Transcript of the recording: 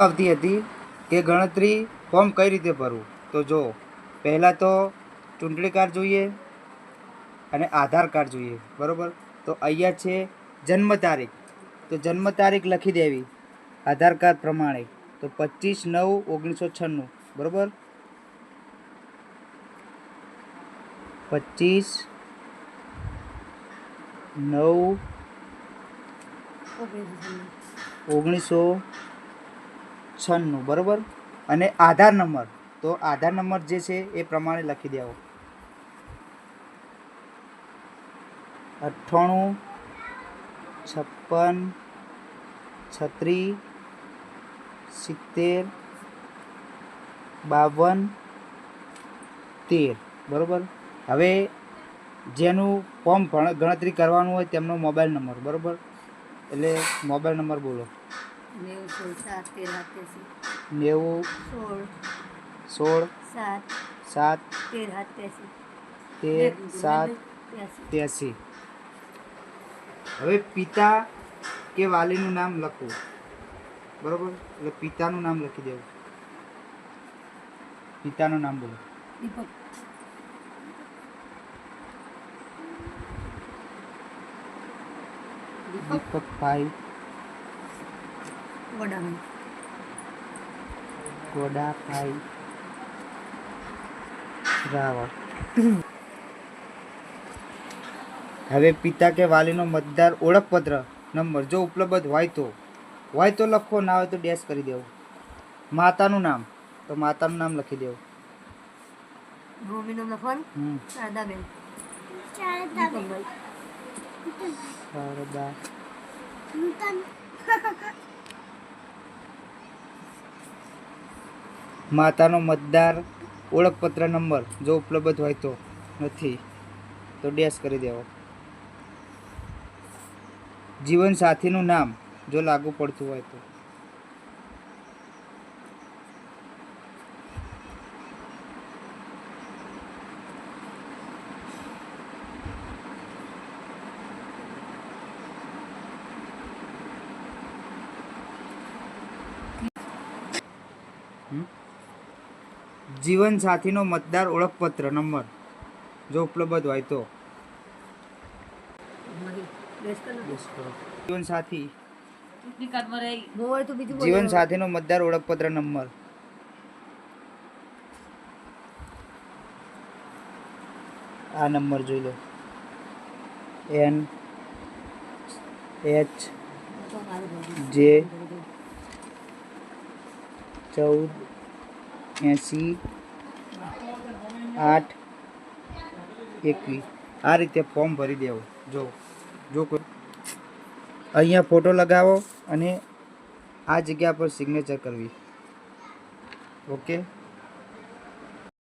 આવતી હતી કે ગણતરી ફોર્મ કઈ રીતે ભરવું? તો જો, પહેલાં તો ચૂંટણી કાર્ડ જોઈએ અને આધાર કાર્ડ જોઈએ, બરાબર? તો અહીંયા છે જન્મ તારીખ. તો જન્મ તારીખ લખી દેવી, આધાર કાર્ડ પ્રમાણે. તો પચીસ નવ ઓગણીસો છન્નું, બરાબર? પચીસ નવ ઓગણીસો છન્નું, બરાબર? અને આધાર નંબર. તો આધાર નંબર જે છે એ પ્રમાણે લખી દેવો. અઠ્ઠાણું, છપ્પન છત્રીસ સિત્તેર, બાવન, તેર. બરાબર? હવે જેનું ફોર્મ ગણતરી કરવાનું હોય તેમનો મોબાઈલ નંબર. બરાબર? એટલે મોબાઈલ નંબર બોલો. નેવું સોળ સાત તેર સત્યાસી નેવું સોળ સોળ સાત સાત તેર સત્યાસી તેર સાત ત્યાસી હવે પિતા કે વાલીનું નામ લખવું. બરોબર? એટલે પિતાનું નામ લખી દેવું. પિતાનું નામ બોલો. દીપક. દીપકભાઈ વડાભાઈ ગોડાભાઈ રાવળ હવે પિતા કે વાલીનો મતદાર ઓળખપત્ર નંબર જો ઉપલબ્ધ હોય તો. હોય તો લખો ના હોય તો ડેશ કરી દેવું. માતાનું નામ. તો માતાનું નામ લખી દેવું. ભૂમિનું લખવાનું? શારદાબેન. શારદાબેન. શારદા. માતાનો મતદાર ઓળખપત્ર નંબર જો ઉપલબ્ધ હોય તો નથી, તો ડેશ કરી દેવો. જીવનસાથીનું નામ જો લાગુ પડતું હોય તો. જીવન સાથીનો મતદાર ઓળખપત્ર, નંબર જો ઉપલબ્ધ હોય તો જીવનસાથી કલર ડેશ કરો જીવન સાથી બહુ હોય તો બીજું બોલો. જીવન સાથીનો મતદાર ઓળખપત્ર, નંબર આ નંબર જોઈ લો એન, એચ. જે, ચૌદ એંસી, આઠ, એકવીસ. આ રીતે ફોર્મ ભરી દેવું. જો જો કોઈ અહીંયા ફોટો લગાવો અને આ જગ્યા પર સિગ્નેચર કરવી. ઓકે